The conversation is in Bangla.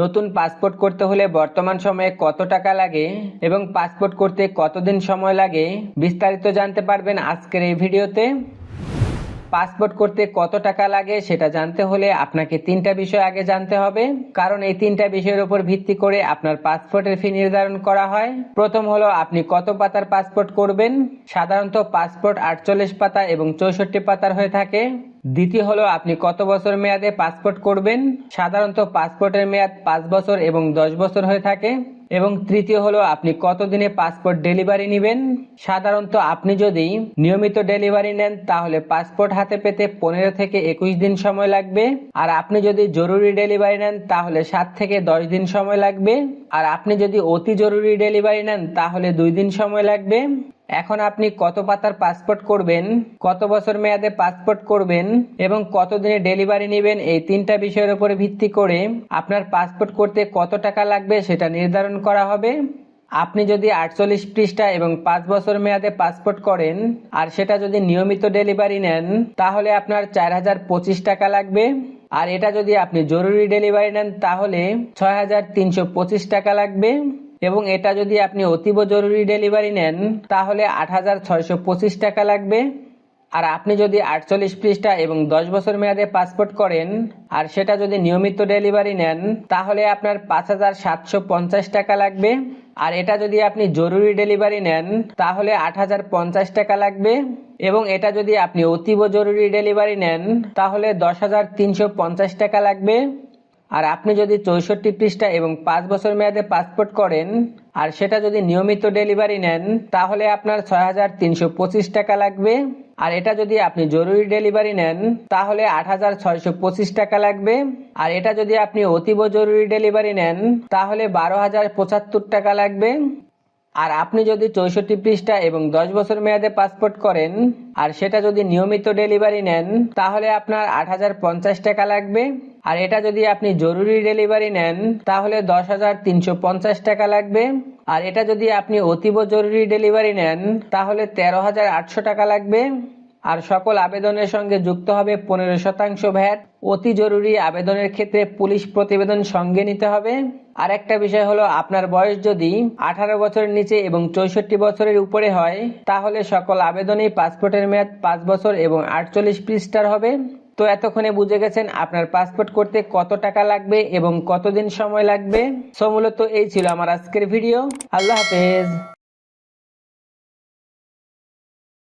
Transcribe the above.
নতুন পাসপোর্ট করতে হলে বর্তমান সময়ে কত টাকা লাগে এবং পাসপোর্ট করতে কতদিন সময় লাগে বিস্তারিত জানতে পারবেন আজকের এই ভিডিওতে। পাসপোর্ট করতে কত টাকা লাগে সেটা জানতে হলে আপনাকে তিনটা বিষয় আগে জানতে হবে। কারণ এই তিনটা বিষয়ের উপর ভিত্তি করে আপনার পাসপোর্টের ফি নির্ধারণ করা হয়। প্রথম হলো, আপনি কত পাতার পাসপোর্ট করবেন? সাধারণত পাসপোর্ট আটচল্লিশ পাতা এবং চৌষট্টি পাতার হয়ে থাকে। দ্বিতীয় হলো, আপনি কত বছর মেয়াদে পাসপোর্ট করবেন? সাধারণত পাসপোর্টের মেয়াদ পাঁচ বছর এবং দশ বছর হয়ে থাকে। এবং তৃতীয় হলো, আপনি কতদিনে পাসপোর্ট ডেলিভারি নেবেন? সাধারণত আপনি যদি নিয়মিত ডেলিভারি নেন, তাহলে পাসপোর্ট হাতে পেতে পনেরো থেকে একুশ দিন সময় লাগবে। আর আপনি যদি জরুরি ডেলিভারি নেন, তাহলে সাত থেকে দশ দিন সময় লাগবে। আর আপনি যদি অতি জরুরি ডেলিভারি নেন, তাহলে দুই দিন সময় লাগবে। এখন আপনি কত পাতার পাসপোর্ট করবেন, কত বছর মেয়াদে পাসপোর্ট করবেন এবং কত দিনে ডেলিভারি নেবেন, এই তিনটা বিষয়ের উপর ভিত্তি করে আপনার পাসপোর্ট করতে কত টাকা লাগবে সেটা নির্ধারণ করা হবে। আপনি যদি আটচল্লিশ পৃষ্ঠা এবং পাঁচ বছর মেয়াদে পাসপোর্ট করেন আর সেটা যদি নিয়মিত ডেলিভারি নেন, তাহলে আপনার চার হাজার পঁচিশ টাকা লাগবে। আর এটা যদি আপনি জরুরি ডেলিভারি নেন, তাহলে ছয় হাজার তিনশো পঁচিশ টাকা লাগবে। এবং এটা যদি আপনি অতীব জরুরি ডেলিভারি নেন, তাহলে আট হাজার ছয়শো পঁচিশ টাকা লাগবে। আর আপনি যদি আটচল্লিশ পৃষ্ঠা এবং দশ বছর মেয়াদে পাসপোর্ট করেন, আর সেটা যদি নিয়মিত ডেলিভারি নেন, তাহলে আপনার পাঁচ হাজার সাতশো পঞ্চাশ টাকা লাগবে। আর এটা যদি আপনি জরুরি ডেলিভারি নেন, তাহলে আট হাজার পঞ্চাশ টাকা লাগবে। এবং এটা যদি আপনি অতীব জরুরি ডেলিভারি নেন, তাহলে দশ হাজার তিনশো পঞ্চাশ টাকা লাগবে। আর আপনি যদি চৌষট্টি পৃষ্ঠা এবং পাঁচ বছর মেয়াদে পাসপোর্ট করেন, আর সেটা যদি নিয়মিত ডেলিভারি নেন, তাহলে আপনার ছয় হাজার তিনশো পঁচিশ টাকা লাগবে। আর এটা যদি আপনি জরুরি ডেলিভারি নেন, তাহলে আট হাজার ছয়শো পঁচিশ টাকা লাগবে। আর এটা যদি আপনি অতীব জরুরি ডেলিভারি নেন, তাহলে বারো হাজার পঁচাত্তর টাকা লাগবে। আর আপনি যদি চৌষট্টি পৃষ্ঠা এবং দশ বছর মেয়াদে পাসপোর্ট করেন, আর সেটা যদি নিয়মিত ডেলিভারি নেন, তাহলে আপনার আট হাজার পঞ্চাশ টাকা লাগবে। আর এটা যদি আপনি জরুরি ডেলিভারি নেন, তাহলে দশ হাজার তিনশো পঞ্চাশ টাকা লাগবে। আর এটা যদি আপনি অতীব জরুরি ডেলিভারি নেন, তাহলে তেরো হাজার আটশো টাকা লাগবে। আর সকল আবেদনের সঙ্গে যুক্ত হবে পনেরো শতাংশ ভ্যাট। অতি জরুরি আবেদনের ক্ষেত্রে পুলিশ প্রতিবেদন সঙ্গে নিতে হবে। আর একটা বিষয় হলো, আপনার বয়স যদি আঠারো বছরের নিচে এবং চৌষট্টি বছরের উপরে হয়, তাহলে সকল আবেদনেই পাসপোর্টের মেয়াদ পাঁচ বছর এবং আটচল্লিশ পৃষ্ঠার হবে। তো এতক্ষণে বুঝে গেছেন আপনার পাসপোর্ট করতে কত টাকা লাগবে এবং কতদিন সময় লাগবে? সো মূলত এই ছিল আমার আজকের ভিডিও আল্লাহ হাফেজ।